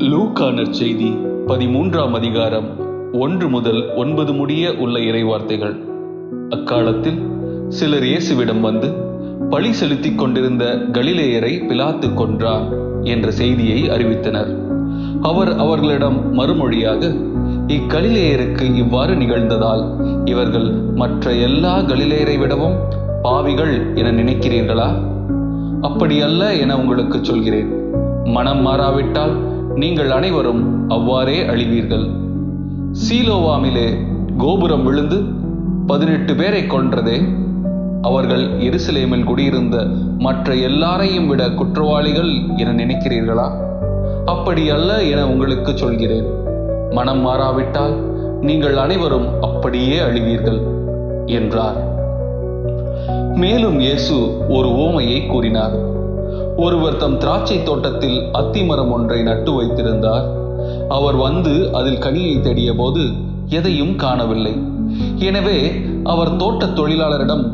லூக்கா செய்தி பதிமூன்றாம் அதிகாரம் ஒன்று முதல் ஒன்பது முடிய உள்ள இறைவார்த்தைகள். அக்காலத்தில் சிலர் இயேசுவிடம் வந்து பழி செலுத்திக் கொண்டிருந்த கலிலேயரை பிலாத்து கொன்றார் என்ற செய்தியை அறிவித்தனர். அவர் அவர்களிடம் மறுமொழியாக இக்கலிலேயருக்கு இவ்வாறு நிகழ்ந்ததால் இவர்கள் மற்ற எல்லா கலிலேயரை விடவும் பாவிகள் என நினைக்கிறீர்களா? அப்படியல்ல என உங்களுக்கு சொல்கிறேன். மனம் மாறாவிட்டால் நீங்கள் அனைவரும் அவ்வாறே அழிவீர்கள். சீலோவாமிலே கோபுரம் விழுந்து பதினெட்டு பேரை கொன்றதே அவர்கள் எருசலேமில் குடியிருந்த மற்ற எல்லாரையும் விட குற்றவாளிகள் என நினைக்கிறீர்களா? அப்படி அல்ல என உங்களுக்கு சொல்கிறேன். மனம் மாறாவிட்டால் நீங்கள் அனைவரும் அப்படியே அழிவீர்கள் என்றார். மேலும் இயேசு ஒரு ஓமையை கூறினார். ஒருவர் தம் திராட்சை தோட்டத்தில் அத்திமரம் ஒன்றை நட்டு வைத்திருந்தார். அவர் வந்து அதில் கனியை தேடிய போது எதையும் காணவில்லை. எனவே அவர் தோட்டத் தொழிலாளரிடம்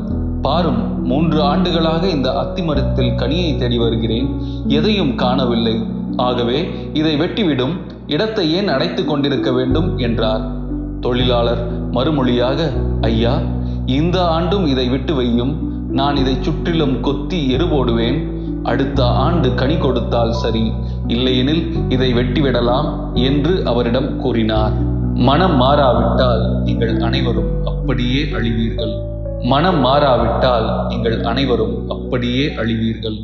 பாரும் மூன்று ஆண்டுகளாக இந்த அத்திமரத்தில் கனியை தேடி வருகிறேன் எதையும் காணவில்லை. ஆகவே இதை வெட்டிவிடும் இடத்தை ஏன் அடைத்து கொண்டிருக்க வேண்டும்? என்றார். தொழிலாளர் மறுமொழியாக ஐயா இந்த ஆண்டும் இதை விட்டு வையும். நான் இதை சுற்றிலும் கொத்தி எரு போடுவேன். அடுத்த ஆண்டு கனி கொடுத்தால் சரி. இல்லையெனில் இதை வெட்டிவிடலாம் என்று அவரிடம் கூறினார். மனம் மாறாவிட்டால் நீங்கள் அனைவரும் அப்படியே அழிவீர்கள். மனம் மாறாவிட்டால் நீங்கள் அனைவரும் அப்படியே அழிவீர்கள்.